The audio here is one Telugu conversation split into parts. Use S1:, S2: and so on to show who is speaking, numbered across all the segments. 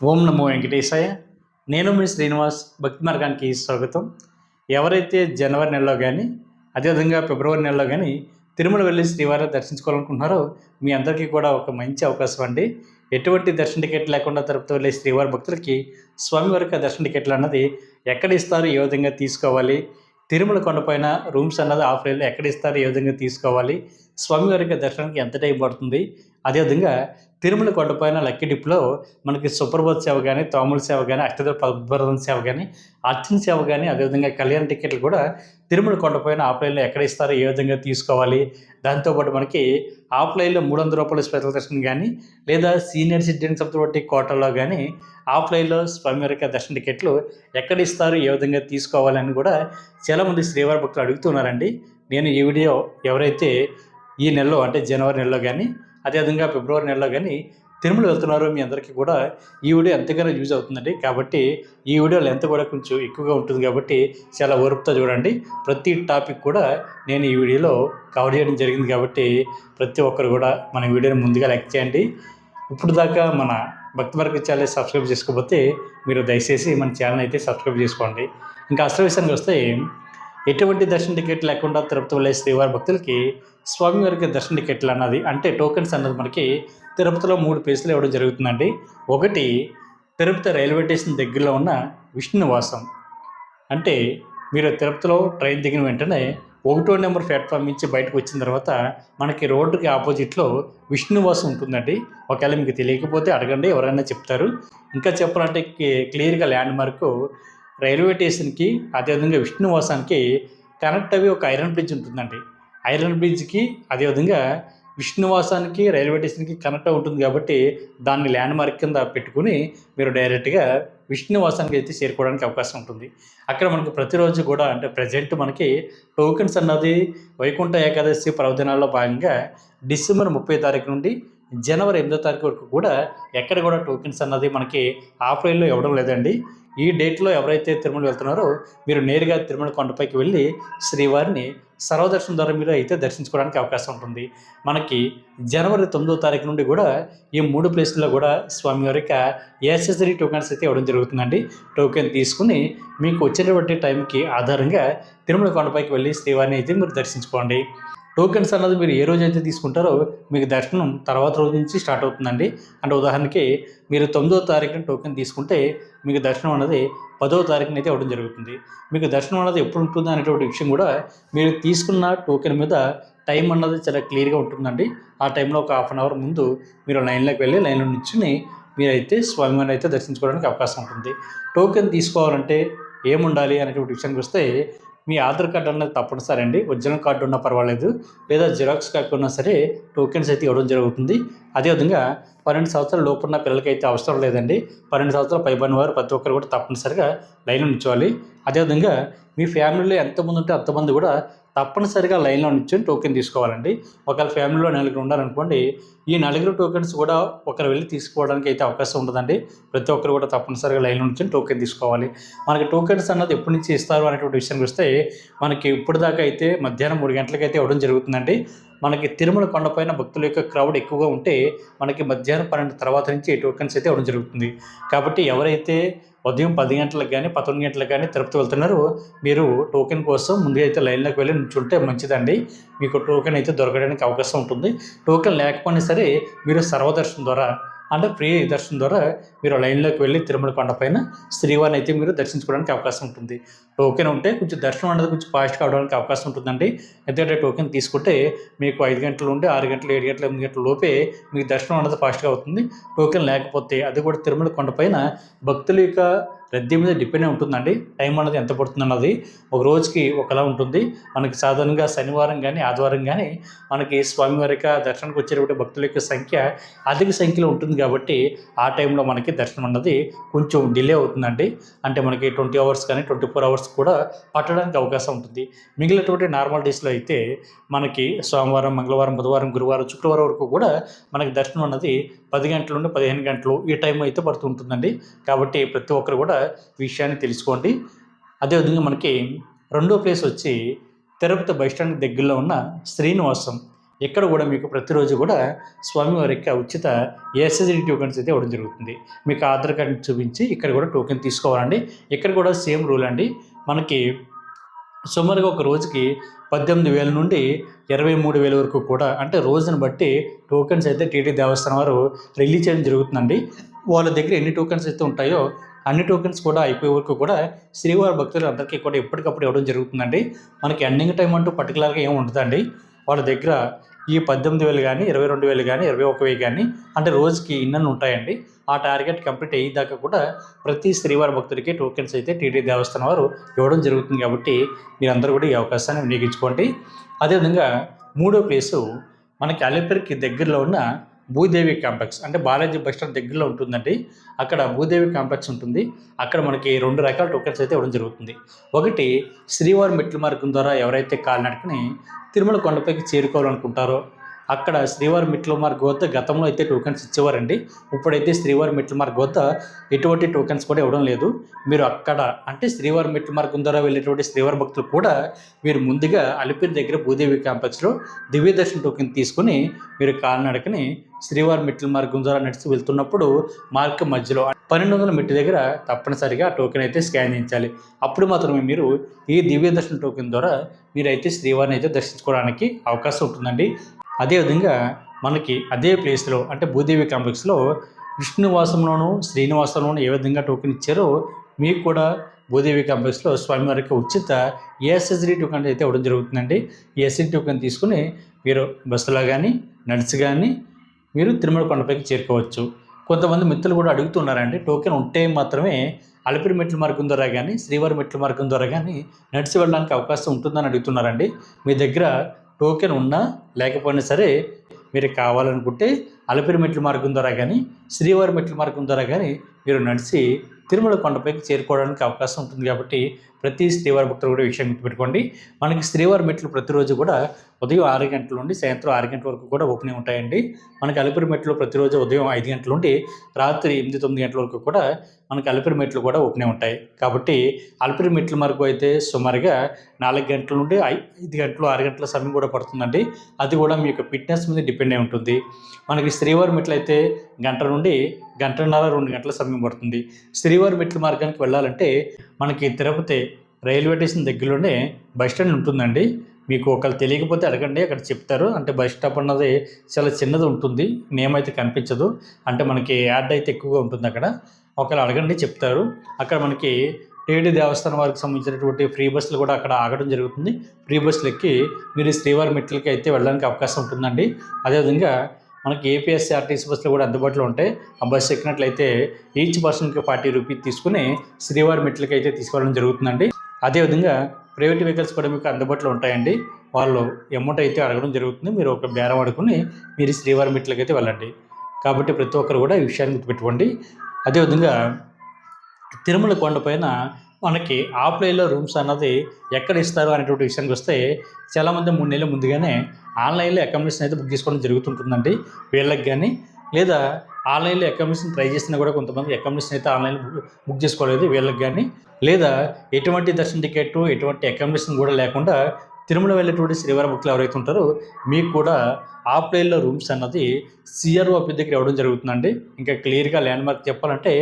S1: ఓం నమో వెంకటేశాయ. నేను మీ శ్రీనివాస్ భక్తి మార్గానికి స్వాగతం. ఎవరైతే జనవరి నెలలో కానీ అదేవిధంగా ఫిబ్రవరి నెలలో కానీ తిరుమల వెళ్ళి శ్రీవారిని దర్శించుకోవాలనుకుంటున్నారో మీ అందరికీ కూడా ఒక మంచి అవకాశం అండి. ఎటువంటి దర్శన టికెట్ లేకుండా తిరుపతి వెళ్ళే శ్రీవారి భక్తులకి స్వామివారి యొక్క దర్శన టికెట్లు అన్నది ఎక్కడ ఇస్తారు ఏ విధంగా తీసుకోవాలి తిరుమల కొండపైన రూమ్స్ అన్నది ఆఫ్లైన్లో ఎక్కడ ఇస్తారు ఏ విధంగా తీసుకోవాలి స్వామివారి యొక్క దర్శనానికి ఎంత టైం పడుతుంది అదేవిధంగా తిరుమల కొండపైన లక్కీ డిప్లో మనకి సుప్రభోత్ సేవ కానీ తోముల సేవ కానీ అష్టదళ పద్మరథం సేవ కానీ అర్చన సేవ కానీ అదేవిధంగా కళ్యాణ టికెట్లు కూడా తిరుమల కొండపైన ఆఫ్లైన్లో ఎక్కడ ఇస్తారో ఏ విధంగా తీసుకోవాలి దాంతోపాటు మనకి ఆఫ్లైన్లో మూడు వందల రూపాయల స్పెషల్ దర్శనం కానీ లేదా సీనియర్ సిటిజన్స్ ఆఫ్ బట్టి కోటలో కానీ ఆఫ్లైన్లో స్వామివారి దర్శన టికెట్లు ఎక్కడ ఇస్తారు ఏ విధంగా తీసుకోవాలని కూడా చాలామంది శ్రీవారి భక్తులు అడుగుతున్నారండి. నేను ఈ వీడియో ఎవరైతే ఈ నెలలో అంటే జనవరి నెలలో కానీ అదేవిధంగా ఫిబ్రవరి నెలలో కానీ తిరుమల వెళ్తున్నారు మీ అందరికీ కూడా ఈ వీడియో ఎంతగానో యూజ్ అవుతుందండి. కాబట్టి ఈ వీడియో లెంత్ కూడా కొంచెం ఎక్కువగా ఉంటుంది కాబట్టి చాలా ఓర్పుతో చూడండి. ప్రతి టాపిక్ కూడా నేను ఈ వీడియోలో కవర్ చేయడం జరిగింది కాబట్టి ప్రతి ఒక్కరు కూడా మన వీడియోని ముందుగా లైక్ చేయండి. ఇప్పుడు దాకా మన భక్తి మార్గ ఛానల్ సబ్స్క్రైబ్ చేసుకోకపోతే మీరు దయచేసి మన ఛానల్ అయితే సబ్స్క్రైబ్ చేసుకోండి. ఇంకా అసలు విషయానికి వస్తే ఎటువంటి దర్శన టికెట్ లేకుండా తిరుపతి వెళ్ళే శ్రీవారి భక్తులకి స్వామివారికి దర్శన టికెట్లు అన్నది అంటే టోకెన్స్ అన్నది మనకి తిరుపతిలో మూడు ప్లేసులు ఇవ్వడం జరుగుతుందండి. ఒకటి తిరుపతి రైల్వే స్టేషన్ దగ్గరలో ఉన్న విష్ణువాసం అంటే మీరు తిరుపతిలో ట్రైన్ దిగిన వెంటనే ఒకటో నెంబర్ ప్లాట్ఫామ్ నుంచి బయటకు వచ్చిన తర్వాత మనకి రోడ్డుకి ఆపోజిట్లో విష్ణువాసం ఉంటుందండి. ఒకవేళ మీకు తెలియకపోతే అడగండి ఎవరైనా చెప్తారు. ఇంకా చెప్పాలంటే క్లియర్గా ల్యాండ్ మార్కు రైల్వే స్టేషన్కి అదేవిధంగా విష్ణువాసానికి కనెక్ట్ అవి ఒక ఐరన్ బ్రిడ్జ్ ఉంటుందండి. ఐరన్ బ్రిడ్జ్కి అదేవిధంగా విష్ణువాసానికి రైల్వే స్టేషన్కి కనెక్ట్ ఉంటుంది కాబట్టి దాన్ని ల్యాండ్ మార్క్ కింద పెట్టుకుని మీరు డైరెక్ట్గా విష్ణువాసానికి అయితే చేరుకోవడానికి అవకాశం ఉంటుంది. అక్కడ మనకు ప్రతిరోజు కూడా అంటే ప్రజెంట్ మనకి టోకెన్స్ అన్నది వైకుంఠ ఏకాదశి పర్వదినాల్లో భాగంగా డిసెంబర్ ముప్పై తారీఖు నుండి జనవరి ఎనిమిదో తారీఖు వరకు కూడా ఎక్కడ కూడా టోకెన్స్ అన్నది మనకి ఆఫ్లైన్లో ఇవ్వడం లేదండి. ఈ డేట్లో ఎవరైతే తిరుమల వెళ్తున్నారో మీరు నేరుగా తిరుమల కొండపైకి వెళ్ళి శ్రీవారిని సర్వదర్శనం ద్వారా మీరు అయితే దర్శించుకోవడానికి అవకాశం ఉంటుంది. మనకి జనవరి తొమ్మిదో తారీఖు నుండి కూడా ఈ మూడు ప్లేసుల్లో కూడా స్వామివారి యొక్క యాక్సెసరీ టోకెన్స్ అయితే ఇవ్వడం జరుగుతుందండి. టోకెన్ తీసుకుని మీకు వచ్చినటువంటి టైంకి ఆధారంగా తిరుమల కొండపైకి వెళ్ళి శ్రీవారిని అయితే మీరు దర్శించుకోండి. టోకెన్స్ అన్నది మీరు ఏ రోజు అయితే తీసుకుంటారో మీకు దర్శనం తర్వాత రోజు నుంచి స్టార్ట్ అవుతుందండి. అంటే ఉదాహరణకి మీరు తొమ్మిదో తారీఖున టోకెన్ తీసుకుంటే మీకు దర్శనం అన్నది పదవ తారీఖున అయితే ఇవ్వడం జరుగుతుంది. మీకు దర్శనం అన్నది ఎప్పుడు ఉంటుంది అనేటువంటి విషయం కూడా మీరు తీసుకున్న టోకెన్ మీద టైం అన్నది చాలా క్లియర్గా ఉంటుందండి. ఆ టైంలో ఒక హాఫ్ అన్ అవర్ ముందు మీరు లైన్లోకి వెళ్ళి లైన్లో నుంచుని మీరైతే స్వామివారిని అయితే దర్శించుకోవడానికి అవకాశం ఉంటుంది. టోకెన్ తీసుకోవాలంటే ఏముండాలి అనేటువంటి విషయానికి వస్తే మీ ఆధార్ కార్డు అన్నది తప్పనిసరి అండి. ఒరిజినల్ కార్డు ఉన్నా పర్వాలేదు. లేదా జిరాక్స్ కార్డు ఉన్నా సరే టోకెన్స్ అయితే ఇవ్వడం జరుగుతుంది. అదేవిధంగా పన్నెండు సంవత్సరాల లోపున్న పిల్లలకి అయితే అవసరం లేదండి. పన్నెండు సంవత్సరాల పైబడిన వారు ప్రతి ఒక్కరు కూడా తప్పనిసరిగా లైన్లో ఉంచాలి అదేవిధంగా మీ ఫ్యామిలీలో ఎంతమంది ఉంటే అంతమంది కూడా తప్పనిసరిగా లైన్లో నిల్చొని టోకెన్ తీసుకోవాలండి. ఒకవేళ ఫ్యామిలీలో నలుగురు ఉన్నారనుకోండి ఈ నలుగురు టోకెన్స్ కూడా ఒకరు వెళ్ళి తీసుకోవడానికి అయితే అవకాశం ఉండదండి. ప్రతి ఒక్కరు కూడా తప్పనిసరిగా లైన్లో నుంచి టోకెన్ తీసుకోవాలి. మనకి టోకెన్స్ అన్నది ఎప్పటి నుంచి ఇస్తారు అనేటువంటి విషయానికి వస్తే మనకి ఇప్పటిదాకా అయితే మధ్యాహ్నం మూడు గంటలకైతే ఇవ్వడం జరుగుతుందండి. మనకి తిరుమల కొండపైన భక్తుల యొక్క క్రౌడ్ ఎక్కువగా ఉంటే మనకి మధ్యాహ్నం పన్నెండు తర్వాత నుంచి ఈ టోకెన్స్ అయితే ఇవ్వడం జరుగుతుంది. కాబట్టి ఎవరైతే ఉదయం పది గంటలకు కానీ పదకొండు గంటలకు కానీ తిరుపతి వెళ్తున్నారు. మీరు టోకెన్ కోసం ముందుగా అయితే లైన్లోకి వెళ్ళి నుంచుంటే మంచిదండి. మీకు టోకెన్ అయితే దొరకడానికి అవకాశం ఉంటుంది. టోకెన్ లేకపోయినా సరే మీరు సర్వదర్శనం ద్వారా అంటే ప్రియ దర్శనం ద్వారా మీరు లైన్లోకి వెళ్ళి తిరుమల కొండపైన శ్రీవారిని అయితే మీరు దర్శించుకోవడానికి అవకాశం ఉంటుంది. టోకెన్ ఉంటే కొంచెం దర్శనం అనేది కొంచెం ఫాస్ట్గా అవడానికి అవకాశం ఉంటుందండి. ఎందుకంటే టోకెన్ తీసుకుంటే మీకు ఐదు గంటలు ఉండి ఆరు గంటలు ఏడు గంటలు ఎనిమిది గంటల లోపే మీకు దర్శనం అనేది ఫాస్ట్గా అవుతుంది. టోకెన్ లేకపోతే అది కూడా తిరుమల కొండపైన భక్తుల యొక్క రద్దీ మీద డిపెండ్ ఉంటుందండి. టైం అనేది ఎంత పడుతుంది అన్నది ఒక రోజుకి ఒకలా ఉంటుంది. మనకి సాధారణంగా శనివారం కానీ ఆదివారం కానీ మనకి స్వామివారి యొక్క దర్శనానికి వచ్చేటువంటి భక్తుల యొక్క సంఖ్య అధిక సంఖ్యలో ఉంటుంది కాబట్టి ఆ టైంలో మనకి దర్శనం అన్నది కొంచెం డిలే అవుతుందండి. అంటే మనకి ట్వంటీ అవర్స్ కానీ ట్వంటీ ఫోర్ అవర్స్ కూడా పట్టడానికి అవకాశం ఉంటుంది. మిగిలినటువంటి నార్మల్ డేస్లో అయితే మనకి సోమవారం మంగళవారం బుధవారం గురువారం శుక్రవారం వరకు కూడా మనకి దర్శనం అన్నది పది గంటల నుండి పదిహేను గంటలు ఈ టైం అయితే పడుతుంటుందండి. కాబట్టి ప్రతి ఒక్కరు కూడా విషయాన్ని తెలుసుకోండి. అదేవిధంగా మనకి రెండో ప్లేస్ వచ్చి తిరుపతి బస్టాండ్ స్టాండ్ దగ్గరలో ఉన్న శ్రీనివాసం. ఇక్కడ కూడా మీకు ప్రతిరోజు కూడా స్వామివారి యొక్క ఉచిత ఎస్ఎస్డి టోకెన్స్ అయితే ఇవ్వడం జరుగుతుంది. మీకు ఆధార్ కార్డు చూపించి ఇక్కడ కూడా టోకెన్ తీసుకోవాలండి. ఇక్కడ కూడా సేమ్ రూల్ అండి. మనకి సుమారుగా ఒక రోజుకి పద్దెనిమిది వేల నుండి ఇరవై మూడు వేల వరకు కూడా అంటే రోజును బట్టి టోకెన్స్ అయితే టీటీ దేవస్థానం వారు రిలీజ్ చేయడం జరుగుతుందండి. వాళ్ళ దగ్గర ఎన్ని టోకెన్స్ అయితే ఉంటాయో అన్ని టోకెన్స్ కూడా అయిపోయే వరకు కూడా శ్రీవారి భక్తులు అందరికీ కూడా ఎప్పటికప్పుడు ఇవ్వడం జరుగుతుందండి. మనకి ఎండింగ్ టైం అంటూ పర్టికులర్గా ఏమి ఉండదండి. వాళ్ళ దగ్గర ఈ పద్దెనిమిది వేలు కానీ ఇరవై రెండు వేలు కానీ ఇరవై ఒక వెయ్యి కానీ అంటే రోజుకి ఇన్నన్ని ఉంటాయండి. ఆ టార్గెట్ కంప్లీట్ అయ్యేదాకా కూడా ప్రతి శ్రీవారి భక్తుడికి టోకెన్స్ అయితే టీడీ దేవస్థానం వారు ఇవ్వడం జరుగుతుంది కాబట్టి మీరందరూ కూడా ఈ అవకాశాన్ని వినియోగించుకోండి. అదేవిధంగా మూడో ప్లేసు మనకి అలిపిరికి దగ్గరలో ఉన్న భూదేవి కాంప్లెక్స్ అంటే బాలాజీ బస్ స్టాండ్ దగ్గరలో ఉంటుందండి. అక్కడ భూదేవి కాంప్లెక్స్ ఉంటుంది. అక్కడ మనకి రెండు రకాల టోకెన్స్ అయితే ఇవ్వడం జరుగుతుంది. ఒకటి శ్రీవారి మెట్ల మార్గం ద్వారా ఎవరైతే కాలినడకని తిరుమల కొండపైకి చేరుకోవాలనుకుంటారో అక్కడ శ్రీవారి మిట్ల మార్గ వద్ద గతంలో అయితే టోకెన్స్ ఇచ్చేవారండి. ఇప్పుడైతే శ్రీవారి మిట్ల మార్గం వద్ద ఎటువంటి టోకెన్స్ కూడా ఇవ్వడం లేదు. మీరు అక్కడ అంటే శ్రీవారి మిట్ల మార్గం ద్వారా వెళ్ళేటువంటి శ్రీవారి భక్తులు కూడా మీరు ముందుగా అలిపిరి దగ్గర భూదేవి క్యాంపస్లో దివ్య దర్శన టోకెన్ తీసుకుని మీరు కాలినడకని శ్రీవారి మెట్ల మార్గం ద్వారా నడిచి వెళ్తున్నప్పుడు మార్గం మధ్యలో పన్నెండు వందల మెట్టు దగ్గర తప్పనిసరిగా టోకెన్ అయితే స్కాన్ చేయించాలి. అప్పుడు మాత్రమే మీరు ఈ దివ్య దర్శన టోకెన్ ద్వారా మీరైతే శ్రీవారిని అయితే దర్శించుకోవడానికి అవకాశం ఉంటుందండి. అదేవిధంగా మనకి అదే ప్లేస్లో అంటే భూదేవి కాంప్లెక్స్లో విష్ణువాసంలోను శ్రీనివాసంలోను ఏ విధంగా టోకెన్ ఇచ్చారో మీకు కూడా భూదేవి కాంప్లెక్స్లో స్వామివారికి ఉచిత ఏఎస్ఎస్డి టోకెన్ అయితే ఇవ్వడం జరుగుతుందండి. ఈ టోకెన్ తీసుకుని మీరు బస్సులో కానీ నడిచి కానీ మీరు తిరుమల కొండపైకి చేరుకోవచ్చు. కొంతమంది మిత్రులు కూడా అడుగుతున్నారండి టోకెన్ ఉంటే మాత్రమే అలిపిరి మెట్ల మార్గం ద్వారా కానీ శ్రీవారి మెట్ల మార్గం ద్వారా కానీ నడిచి వెళ్ళడానికి అవకాశం ఉంటుందని అడుగుతున్నారండి. మీ దగ్గర టోకెన్ ఉన్నా లేకపోయినా సరే మీరు కావాలనుకుంటే అలపిరి మెట్ల మార్గం ద్వారా కానీ శ్రీవారి మెట్ల మార్గం ద్వారా కానీ మీరు నడిచి తిరుమల కొండపైకి చేరుకోవడానికి అవకాశం ఉంటుంది కాబట్టి ప్రతి శ్రీవారి భక్తులు కూడా విషయం గుర్తుపెట్టుకోండి. మనకి శ్రీవారి మెట్లు ప్రతిరోజు కూడా ఉదయం ఆరు గంటల నుండి సాయంత్రం ఆరు గంటల వరకు కూడా ఓపెన్ ఉంటాయండి. మనకి అలిపిరి మెట్లు ప్రతిరోజు ఉదయం ఐదు గంటల నుండి రాత్రి ఎనిమిది తొమ్మిది గంటల వరకు కూడా మనకి అలిపిరి మెట్లు కూడా ఓపెన్ ఉంటాయి. కాబట్టి అలిపిరి మెట్ల వరకు అయితే సుమారుగా నాలుగు గంటల నుండి ఐదు గంటలు ఆరు గంటల సమయం కూడా పడుతుందండి. అది కూడా మీ యొక్క ఫిట్నెస్ మీద డిపెండ్ అయి ఉంటుంది. మనకి శ్రీవారి మెట్లు అయితే గంట నుండి గంటన్నర రెండు గంటల సమయం పడుతుంది. శ్రీవారి మెట్ల మార్గానికి వెళ్ళాలంటే మనకి తిరుపతి రైల్వే స్టేషన్ దగ్గరలోనే బస్ స్టాండ్ ఉంటుందండి. మీకు ఒకళ్ళు తెలియకపోతే అడగండి అక్కడ చెప్తారు. అంటే బస్ స్టాప్ అన్నది చాలా చిన్నది ఉంటుంది నేమ్ అయితే కనిపించదు. అంటే మనకి యాడ్ అయితే ఎక్కువగా ఉంటుంది అక్కడ. ఒకళ్ళు అడగండి చెప్తారు. అక్కడ మనకి టీడీ దేవస్థానం వారికి సంబంధించినటువంటి ఫ్రీ బస్సులు కూడా అక్కడ ఆగడం జరుగుతుంది. ఫ్రీ బస్సులు ఎక్కి మీరు శ్రీవారి మెట్లకి అయితే వెళ్ళడానికి అవకాశం ఉంటుందండి. అదేవిధంగా మనకి ఏపీఎస్ఆర్టీసీ బస్సులు కూడా అందుబాటులో ఉంటాయి. ఆ బస్సు ఎక్కినట్లయితే ఈచ్ పర్సన్కి ఫార్టీ రూపీస్ తీసుకుని శ్రీవారి మెట్లకి అయితే తీసుకోవడం జరుగుతుందండి. అదేవిధంగా ప్రైవేట్ వెహికల్స్ కూడా మీకు అందుబాటులో ఉంటాయండి. వాళ్ళు అమౌంట్ అయితే అడగడం జరుగుతుంది. మీరు ఒక బేరం అడుకుని మీరు శ్రీవారి మెట్లకి అయితే వెళ్ళండి. కాబట్టి ప్రతి ఒక్కరు కూడా ఈ విషయాన్ని గుర్తుపెట్టుకోండి. అదేవిధంగా తిరుమల కొండపైన మనకి ఆఫ్లైన్లో రూమ్స్ అన్నది ఎక్కడ ఇస్తారు అనేటువంటి విషయానికి వస్తే చాలామంది మూడు నెలల ముందుగానే ఆన్లైన్లో అకామిడేషన్ అయితే బుక్ చేసుకోవడం జరుగుతుంటుందండి. వీళ్ళకి కానీ లేదా ఆన్లైన్లో అకామిడేషన్ ట్రై చేసినా కూడా కొంతమంది అకామిడేషన్ అయితే ఆన్లైన్లో బుక్ బుక్ చేసుకోలేదు వీళ్ళకి కానీ లేదా ఎటువంటి దర్శన టికెట్ ఎటువంటి అకామిడేషన్ కూడా లేకుండా తిరుమల వెళ్ళేటువంటి శ్రీవారి భక్తులు ఎవరైతే ఉంటారో మీకు కూడా ఆఫ్లైన్లో రూమ్స్ అన్నది సిఆర్ఓ దగ్గర ఇవ్వడం జరుగుతుందండి. ఇంకా క్లియర్గా ల్యాండ్ మార్క్ చెప్పాలంటే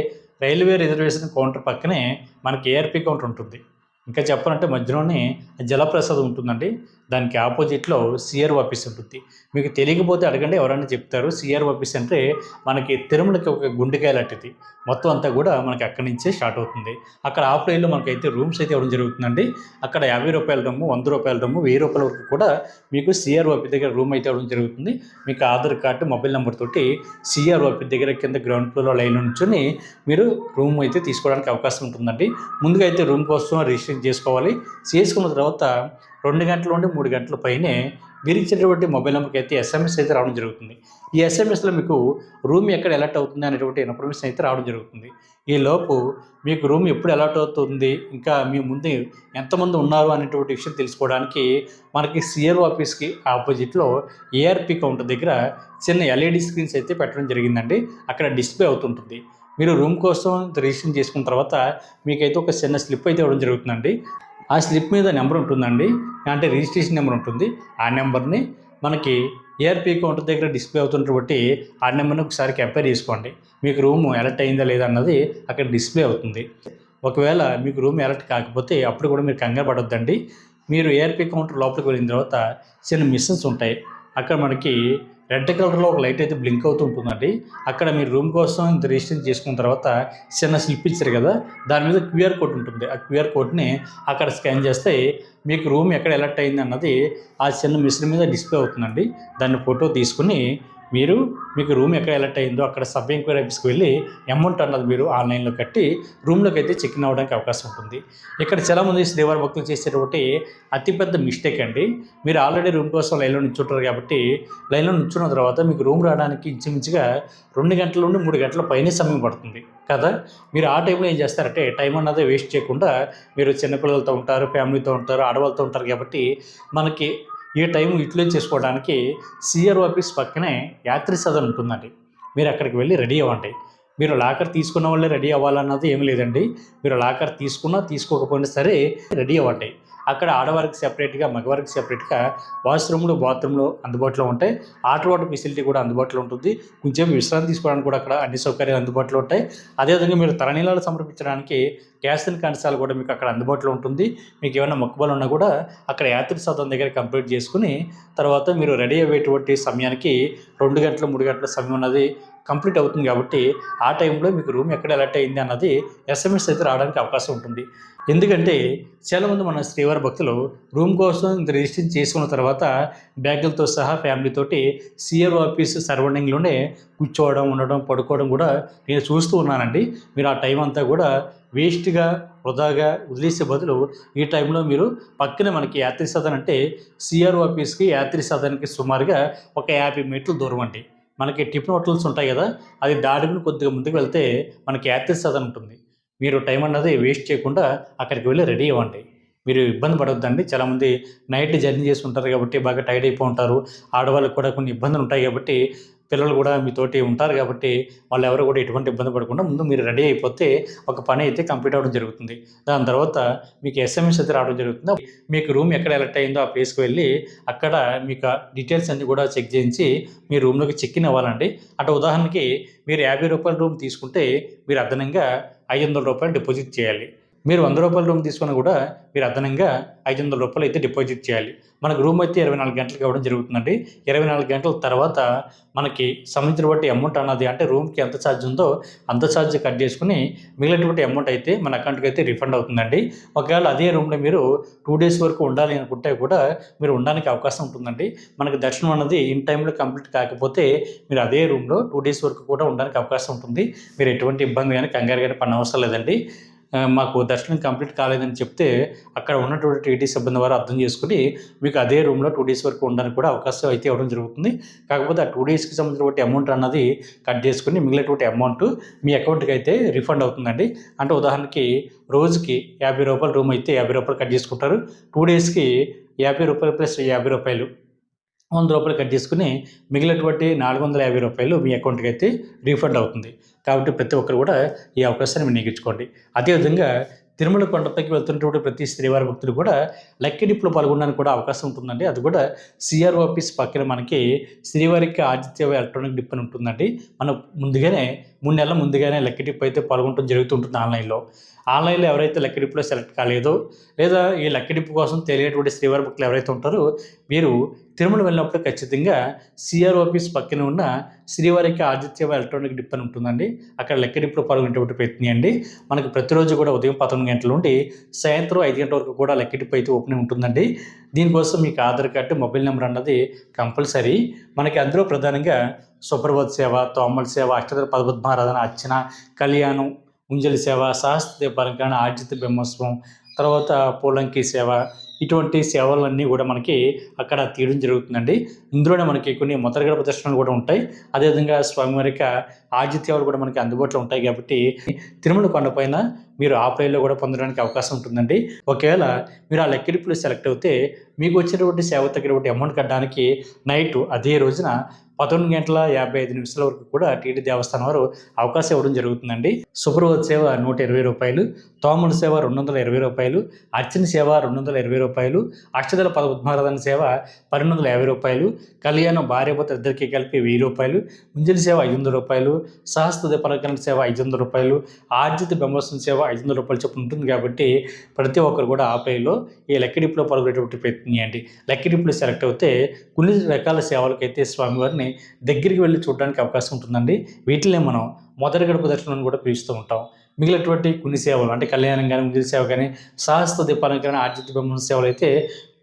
S1: రైల్వే రిజర్వేషన్ కౌంటర్ పక్కనే మనకి ఏఆర్పి కౌంటర్ ఉంటుంది. ఇంకా చెప్పాలంటే మధ్యలోనే జలప్రసాద్ ఉంటుందండి. దానికి ఆపోజిట్లో సిఆర్ ఆఫీస్ ఉంటుంది. మీకు తెలియకపోతే అడగండి ఎవరైనా చెప్తారు. సిఆర్ ఆఫీస్ అంటే మనకి తిరుమలకి ఒక గుండెకాయ లాంటిది. మొత్తం అంతా కూడా మనకి అక్కడి నుంచే స్టార్ట్ అవుతుంది. అక్కడ ఆఫ్లైన్లో మనకైతే రూమ్స్ అయితే ఇవ్వడం జరుగుతుందండి. అక్కడ యాభై రూపాయల రమ్ము వంద రూపాయల రమ్ము వెయ్యి రూపాయల వరకు కూడా మీకు సిఆర్ ఆఫీస్ దగ్గర రూమ్ అయితే ఇవ్వడం జరుగుతుంది. మీకు ఆధార్ కార్డు మొబైల్ నెంబర్ తోటి సిఆర్ ఆఫీస్ దగ్గర కింద గ్రౌండ్ ఫ్లోర్లో లైన్ నుంచుని మీరు రూమ్ అయితే తీసుకోవడానికి అవకాశం ఉంటుందండి. ముందుగా అయితే రూమ్ కోసం రిజిస్ట్రేషన్ చేసుకోవాలి. చేసుకున్న తర్వాత రెండు గంటల నుండి మూడు గంటల పైనే మీరు ఇచ్చినటువంటి మొబైల్ నెంబర్కి అయితే ఎస్ఎంఎస్ అయితే రావడం జరుగుతుంది. ఈ ఎస్ఎంఎస్లో మీకు రూమ్ ఎక్కడ అలర్ట్ అవుతుంది అనేటువంటి ఇన్ఫర్మేషన్ అయితే రావడం జరుగుతుంది. ఈ లోపు మీకు రూమ్ ఎప్పుడు అలర్ట్ అవుతుంది ఇంకా మీ ముందు ఎంతమంది ఉన్నారు అనేటువంటి విషయం తెలుసుకోవడానికి మనకి సిఆర్ ఆఫీస్కి ఆపోజిట్లో ఏఆర్పి కౌంటర్ దగ్గర చిన్న ఎల్ఈడి స్క్రీన్స్ అయితే పెట్టడం జరిగిందండి. అక్కడ డిస్ప్లే అవుతుంటుంది. మీరు రూమ్ కోసం రిజిస్ట్రేషన్ చేసుకున్న తర్వాత మీకైతే ఒక చిన్న స్లిప్ అయితే ఇవ్వడం జరుగుతుందండి. ఆ స్లిప్ మీద నెంబర్ ఉంటుందండి. అంటే రిజిస్ట్రేషన్ నెంబర్ ఉంటుంది. ఆ నెంబర్ని మనకి ఏఆర్పీ కౌంటర్ దగ్గర డిస్ప్లే అవుతున్నటువంటి ఆ నెంబర్ని ఒకసారి కంపేర్ చేసుకోండి. మీకు రూమ్ అలర్ట్ అయిందా లేదా అన్నది అక్కడ డిస్ప్లే అవుతుంది. ఒకవేళ మీకు రూమ్ అలర్ట్ కాకపోతే అప్పుడు కూడా మీరు కంగారు పడొద్దండి. మీరు ఏఆర్పీ కౌంటర్ లోపలికి వెళ్ళిన తర్వాత చిన్న మిషన్స్ ఉంటాయి. అక్కడ మనకి రెడ్ కలర్లో ఒక లైట్ అయితే బ్లింక్ అవుతూ ఉంటుందండి. అక్కడ మీరు రూమ్ కోసం ఇంత రిజిస్ట్రేషన్ చేసుకున్న తర్వాత చిన్న స్లిప్ ఇచ్చారు కదా దాని మీద క్యూఆర్ కోడ్ ఉంటుంది. ఆ క్యూఆర్ కోడ్ని అక్కడ స్కాన్ చేస్తే మీకు రూమ్ ఎక్కడ ఎలర్ట్ అయింది అన్నది ఆ చిన్న మిషన్ మీద డిస్ప్లే అవుతుందండి. దాన్ని ఫోటో తీసుకుని మీరు మీకు రూమ్ ఎక్కడ ఎలర్ట్ అయిందో అక్కడ సబ్ ఎంక్వైరీ ఆఫీస్కి వెళ్ళి అమౌంట్ అన్నది మీరు ఆన్లైన్లో కట్టి రూమ్లోకి అయితే చెక్ ఇన్ అవ్వడానికి అవకాశం ఉంటుంది. ఇక్కడ చాలామంది శ్రీవారి భక్తులు చేసేటువంటి అతిపెద్ద మిస్టేక్ అండి. మీరు ఆల్రెడీ రూమ్ కోసం లైన్లో నిల్చుంటారు కాబట్టి లైన్లో నిల్చున్న తర్వాత మీకు రూమ్ రావడానికి ఇంచుమించుగా రెండు గంటల నుండి మూడు గంటల పైనే సమయం పడుతుంది. కదా? మీరు ఆ టైంలో ఏం చేస్తారంటే టైం అన్నది వేస్ట్ చేయకుండా మీరు చిన్నపిల్లలతో ఉంటారు ఫ్యామిలీతో ఉంటారు ఆడవాళ్ళతో ఉంటారు కాబట్టి మనకి ఈ టైం యూటిలైజ్ చేసుకోవడానికి సిఆర్ ఆఫీస్ పక్కనే యాత్రి సదన్ ఉంటుందండి. మీరు అక్కడికి వెళ్ళి రెడీ అవ్వండి. మీరు లాకర్ తీసుకున్న వాళ్ళే రెడీ అవ్వాలన్నది ఏమి లేదండి. మీరు లాకర్ తీసుకున్నా తీసుకోకపోయినా సరే రెడీ అవ్వండి. అక్కడ ఆడవారికి సెపరేట్గా మగవారికి సెపరేట్గా వాష్రూమ్లు బాత్రూమ్లు అందుబాటులో ఉంటాయి. ఆటర్ వాటర్ ఫెసిలిటీ కూడా అందుబాటులో ఉంటుంది. కొంచెం విశ్రాంతి తీసుకోవడానికి కూడా అక్కడ అన్ని సౌకర్యాలు అందుబాటులో ఉంటాయి. అదేవిధంగా మీరు తలనీలాలు సమర్పించడానికి గ్యాస్ అండ్ కంచాలు కూడా మీకు అక్కడ అందుబాటులో ఉంటుంది. మీకు ఏమైనా మొక్కుబలు ఉన్నా కూడా అక్కడ యాత్రి సదం దగ్గర కంప్లీట్ చేసుకుని తర్వాత మీరు రెడీ అయ్యేటువంటి సమయానికి రెండు గంటలు మూడు గంటల సమయం అన్నది కంప్లీట్ అవుతుంది కాబట్టి ఆ టైంలో మీకు రూమ్ ఎక్కడ అలర్ట్ అయింది అన్నది ఎస్ఎంఎస్ అయితే రావడానికి అవకాశం ఉంటుంది. ఎందుకంటే చాలామంది మన శ్రీవారి భక్తులు రూమ్ కోసం రిజిస్ట్రేషన్ చేసుకున్న తర్వాత బ్యాగులతో సహా ఫ్యామిలీతోటి సిఆర్ ఆఫీస్ సరౌండింగ్లోనే కూర్చోవడం ఉండడం పడుకోవడం కూడా నేను చూస్తూ ఉన్నానండి. మీరు ఆ టైం అంతా కూడా వేస్ట్గా వృధాగా వదిలేసే బదులు ఈ టైంలో మీరు పక్కనే మనకి యాత్రి సదన్ అంటే సిఆర్ ఆఫీస్కి యాత్రి సదన్కి సుమారుగా ఒక యాభై మీటర్లు దూరం అండి. మనకి టిఫిన్ హోటల్స్ ఉంటాయి కదా అది దాడుకుని కొద్దిగా ముందుకు వెళ్తే మనకి యాత్రి సదన్ ఉంటుంది. మీరు టైం అన్నది వేస్ట్ చేయకుండా అక్కడికి వెళ్ళి రెడీ అవ్వండి. మీరు ఇబ్బంది పడొద్దండి. చాలామంది నైట్ జర్నీ చేసి ఉంటారు కాబట్టి బాగా టైర్డ్ అయిపోయి ఉంటారు. ఆడవాళ్ళకి కూడా కొన్ని ఇబ్బందులు ఉంటాయి కాబట్టి పిల్లలు కూడా మీతోటి ఉంటారు కాబట్టి వాళ్ళు ఎవరు కూడా ఎటువంటి ఇబ్బంది పడకుండా ముందు మీరు రెడీ అయిపోతే ఒక పని అయితే కంప్లీట్ అవ్వడం జరుగుతుంది. దాని తర్వాత మీకు ఎస్ఎంఎస్ అయితే రావడం జరుగుతుంది. మీకు రూమ్ ఎక్కడ ఎలక్ట్ అయిందో ఆ ప్లేస్కి వెళ్ళి అక్కడ మీకు డీటెయిల్స్ అన్నీ కూడా చెక్ చేయించి మీ రూమ్లోకి చెక్ ఇన్ అవ్వాలండి. అంటే ఉదాహరణకి మీరు యాభై రూపాయల రూమ్ తీసుకుంటే మీరు అదనంగా ఐదు వందల రూపాయలు డిపాజిట్ చేయాలి. మీరు వంద రూపాయల రూమ్ తీసుకున్నా కూడా మీరు అదనంగా ఐదు వందల రూపాయలు అయితే డిపాజిట్ చేయాలి. మనకు రూమ్ అయితే ఇరవై నాలుగు గంటలకు ఇవ్వడం జరుగుతుందండి. ఇరవై నాలుగు గంటల తర్వాత మనకి సంబంధించిన బట్టి అమౌంట్ అన్నది అంటే రూమ్కి ఎంత ఛార్జ్ ఉందో అంత ఛార్జ్ కట్ చేసుకుని మిగిలినటువంటి అమౌంట్ అయితే మన అకౌంట్కి అయితే రిఫండ్ అవుతుందండి. ఒకవేళ అదే రూమ్లో మీరు టూ డేస్ వరకు ఉండాలి అనుకుంటే కూడా మీరు ఉండడానికి అవకాశం ఉంటుందండి. మనకి దర్శనం అన్నది ఇన్ టైంలో కంప్లీట్ కాకపోతే మీరు అదే రూమ్లో టూ డేస్ వరకు కూడా ఉండడానికి అవకాశం ఉంటుంది. మీరు ఎటువంటి ఇబ్బంది కానీ కంగారు కానీ పని అవసరం లేదండి. మాకు దర్శనం కంప్లీట్ కాలేదని చెప్తే అక్కడ ఉన్నటువంటి టీటీ సిబ్బంది వారు అర్థం చేసుకుని మీకు అదే రూమ్లో టూ డేస్ వరకు ఉండడానికి కూడా అవకాశం అయితే ఇవ్వడం జరుగుతుంది. కాకపోతే ఆ టూ డేస్కి సంబంధించినటువంటి అమౌంట్ అన్నది కట్ చేసుకుని మిగిలినటువంటి అమౌంట్ మీ అకౌంట్కి అయితే రిఫండ్ అవుతుందండి. అంటే ఉదాహరణకి రోజుకి యాభై రూపాయల రూమ్ అయితే యాభై రూపాయలు కట్ చేసుకుంటారు. టూ డేస్కి యాభై రూపాయలు ప్లస్ యాభై రూపాయలు వంద రూపాయలు కట్ చేసుకుని మిగిలినటువంటి నాలుగు వందల యాభై రూపాయలు మీ అకౌంట్కి అయితే రీఫండ్ అవుతుంది. కాబట్టి ప్రతి ఒక్కరు కూడా ఈ అవకాశాన్ని వినియోగించుకోండి. అదేవిధంగా తిరుమల కొండపైకి వెళ్తున్నటువంటి ప్రతి శ్రీవారి భక్తులు కూడా లక్కీ డిప్లో పాల్గొనడానికి కూడా అవకాశం ఉంటుందండి. అది కూడా సిఆర్ ఆఫీస్ పక్కన మనకి శ్రీవారికి ఆదిత్య ఎలక్ట్రానిక్ డిప్ అని ఉంటుందండి. మనం ముందుగానే మూడు నెలల ముందుగానే లక్కీ డిప్ అయితే పాల్గొనడం జరుగుతుంటుంది ఆన్లైన్లో. ఆన్లైన్లో ఎవరైతే లక్కీ డిప్లో సెలెక్ట్ కాలేదో లేదా ఈ లక్కీ డిప్ కోసం తెలియనటువంటి శ్రీవారి భక్తులు ఎవరైతే ఉంటారో మీరు తిరుమల వెళ్ళినప్పుడు ఖచ్చితంగా సిఆర్ ఆఫీస్ పక్కన ఉన్న శ్రీవారికి ఆదిత్య ఎలక్ట్రానిక్ డిప్ అని ఉంటుందండి. అక్కడ లెక్క డిప్లో పాల్గొనేటువంటి ప్రయత్నం అండి మనకు ప్రతిరోజు కూడా ఉదయం పదకొండు గంటల నుండి సాయంత్రం ఐదు గంటల వరకు కూడా లెక్క డిప్ అయితే ఓపెన్ ఉంటుందండి. దీనికోసం మీకు ఆధార్ కార్డు మొబైల్ నెంబర్ అన్నది కంపల్సరీ. మనకి అందులో ప్రధానంగా సుప్రభోత్ సేవ తోమల్ సేవ అష్టదర పదపద్మారాధన అర్చన కళ్యాణం ఉంజలి సేవ శాస్త్రీయ పరంగా ఆర్జిత బ్రహ్మోత్సవం తర్వాత పోలంకి సేవ ఇటువంటి సేవలన్నీ కూడా మనకి అక్కడ తీయడం జరుగుతుందండి. ఇందులోనే మనకి కొన్ని మొదలగడ ప్రదర్శనలు కూడా ఉంటాయి. అదేవిధంగా స్వామివారికి ఆతిథ్యాలు కూడా మనకి అందుబాటులో ఉంటాయి కాబట్టి తిరుమల కొండపైన మీరు ఆ కూడా పొందడానికి అవకాశం ఉంటుందండి. ఒకవేళ మీరు ఆ లెక్కిడిపులు సెలెక్ట్ అయితే మీకు వచ్చినటువంటి సేవ తగినటువంటి అమౌంట్ కట్టడానికి నైట్ అదే రోజున పదకొండు గంటల యాభై ఐదు నిమిషాల వరకు కూడా టీటీ దేవస్థానం వారు అవకాశం ఇవ్వడం జరుగుతుందండి. శుభ్రవత సేవ నూట ఇరవై రూపాయలు తోముల సేవ రెండు వందల ఇరవై రూపాయలు అర్చన సేవ రెండు వందల ఇరవై రూపాయలు అక్షతల పదపద్మారాధన సేవ పన్నెండు వందల యాభై రూపాయలు కళ్యాణం భార్యాభర్త ఇద్దరికి కలిపి వెయ్యి రూపాయలు ముంజలి సేవ ఐదు వందల రూపాయలు సహస్ర దీపాలంకరణ సేవ ఐదు వందల రూపాయలు ఆర్జిత బ్రహ్మోత్సవం సేవ ఐదు వందల రూపాయలు చొప్పున ఉంటుంది కాబట్టి ప్రతి ఒక్కరు కూడా ఆ ఈ లెక్కడిప్పులో పాల్గొనేటువంటి ప్రయత్నం చేయండి. లెక్కడిప్పులో సెలెక్ట్ అవుతే కొన్ని రకాల సేవలకైతే స్వామివారిని దగ్గరికి వెళ్ళి చూడడానికి అవకాశం ఉంటుందండి. వీటిని మనం మొదటి గడప దర్శనం అని కూడా పిలుస్తూ ఉంటాం. మిగిలినటువంటి కొన్ని సేవలు అంటే కళ్యాణం కానీ ముందు సేవ కానీ సహస్ర దీపాలంకరణ ఆర్జిత బ్రహ్మ సేవలు అయితే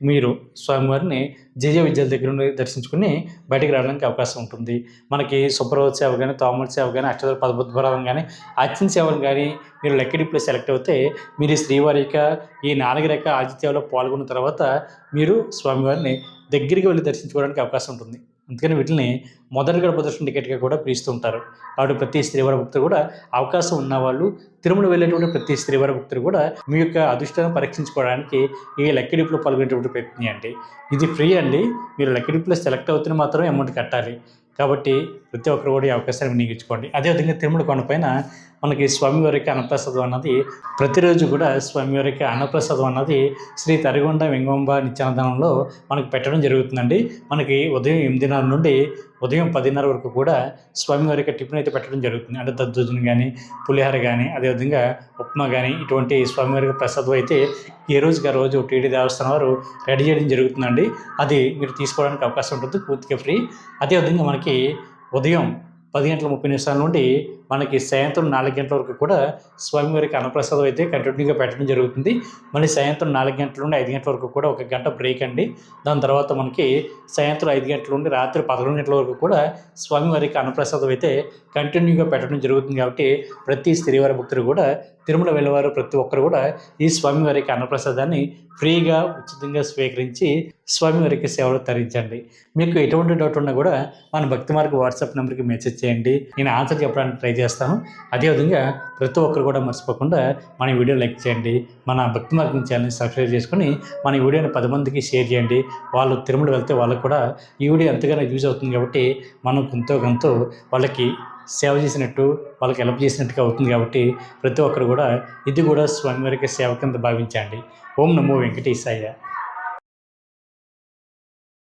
S1: మీరు స్వామివారిని జయ విద్యల దగ్గర నుండి దర్శించుకుని బయటికి రావడానికి అవకాశం ఉంటుంది. మనకి సుప్రభాత సేవ కానీ తోమల సేవ కానీ అక్షర పదబుద్ధపరాధం కానీ అచ్చిన సేవలు కానీ మీరు లెక్కడిప్లో సెలెక్ట్ అవుతే మీరు ఈ శ్రీవారి యొక్క ఈ నాలుగు రక ఆతిథ్యాల్లో పాల్గొన్న తర్వాత మీరు స్వామివారిని దగ్గరికి వెళ్ళి దర్శించుకోవడానికి అవకాశం ఉంటుంది. అందుకని వీటిని మొదటి గడప టికెట్గా కూడా పిలుస్తూ ఉంటారు. కాబట్టి ప్రతి శ్రీవారి భక్తులు కూడా అవకాశం ఉన్నవాళ్ళు తిరుమల వెళ్ళేటువంటి ప్రతి శ్రీవారి భక్తులు కూడా మీ యొక్క అదృష్టాన్ని పరీక్షించుకోవడానికి ఈ లెక్కడిపులో పాల్గొనేటువంటి ప్రయత్నం అండి ఇది ఫ్రీ అండి. మీరు లెక్కడిపులో సెలెక్ట్ అవుతున్న మాత్రం అమౌంట్ కట్టాలి. కాబట్టి ప్రతి ఒక్కరు కూడా ఈ అవకాశాన్ని వినియోగించుకోండి. అదేవిధంగా తిరుమల కొండపైన మనకి స్వామివారికి అన్నప్రసాదం అన్నది ప్రతిరోజు కూడా స్వామివారికి అన్నప్రసాదం అన్నది శ్రీ తరిగొండ వెంగంబ నిత్యానందనంలో మనకి పెట్టడం జరుగుతుందండి. మనకి ఉదయం ఎనిమిదిన్నర నుండి ఉదయం పదిన్నర వరకు కూడా స్వామివారికి టిఫిన్ అయితే పెట్టడం జరుగుతుంది. అంటే దద్దోజనం కానీ పులిహార కానీ అదేవిధంగా ఉప్మా కానీ ఇటువంటి స్వామివారికి ప్రసాదం అయితే ఏ రోజుకి ఆ రోజు టీడీ దేవస్థానం వారు రెడీ చేయడం జరుగుతుందండి. అది మీరు తీసుకోవడానికి అవకాశం ఉంటుంది పూర్తిగా ఫ్రీ. అదేవిధంగా మనకి ఉదయం పది గంటల ముప్పై నిమిషాల నుండి మనకి సాయంత్రం నాలుగు గంటల వరకు కూడా స్వామివారికి అన్నప్రసాదం అయితే కంటిన్యూగా పెట్టడం జరుగుతుంది. మళ్ళీ సాయంత్రం నాలుగు గంటల నుండి ఐదు గంటల వరకు కూడా ఒక గంట బ్రేక్ అండి. దాని తర్వాత మనకి సాయంత్రం ఐదు గంటల నుండి రాత్రి పదకొండు గంటల వరకు కూడా స్వామివారికి అన్నప్రసాదం అయితే కంటిన్యూగా పెట్టడం జరుగుతుంది కాబట్టి ప్రతి స్త్రీవారి భక్తులు కూడా తిరుమల వెళ్ళేవారు ప్రతి ఒక్కరు కూడా ఈ స్వామివారికి అన్నప్రసాదాన్ని ఫ్రీగా ఉచితంగా స్వీకరించి స్వామివారికి సేవలు తరించండి. మీకు ఎటువంటి డౌట్ ఉన్నా కూడా మన భక్తి మార్గ వాట్సాప్ నెంబర్కి మెసేజ్ చేయండి. నేను ఆన్సర్ చెప్పడానికి ట్రై చేస్తాను అదేవిధంగా ప్రతి ఒక్కరు కూడా మర్చిపోకుండా మన వీడియో లైక్ చేయండి మన భక్తి మార్గం ఛానల్ని సబ్స్క్రైబ్ చేసుకొని మన ఈ వీడియోని పది మందికి షేర్ చేయండి. వాళ్ళు తిరుమల వెళ్తే వాళ్ళకు కూడా ఈ వీడియో ఎంతగానో యూజ్ అవుతుంది కాబట్టి మనం కొంత కొంత వాళ్ళకి సేవ చేసినట్టు వాళ్ళకి హెల్ప్ చేసినట్టుగా అవుతుంది కాబట్టి ప్రతి ఒక్కరు కూడా ఇది కూడా స్వామివారికి సేవ కింద భావించండి. ఓం నమో వెంకటేశాయ.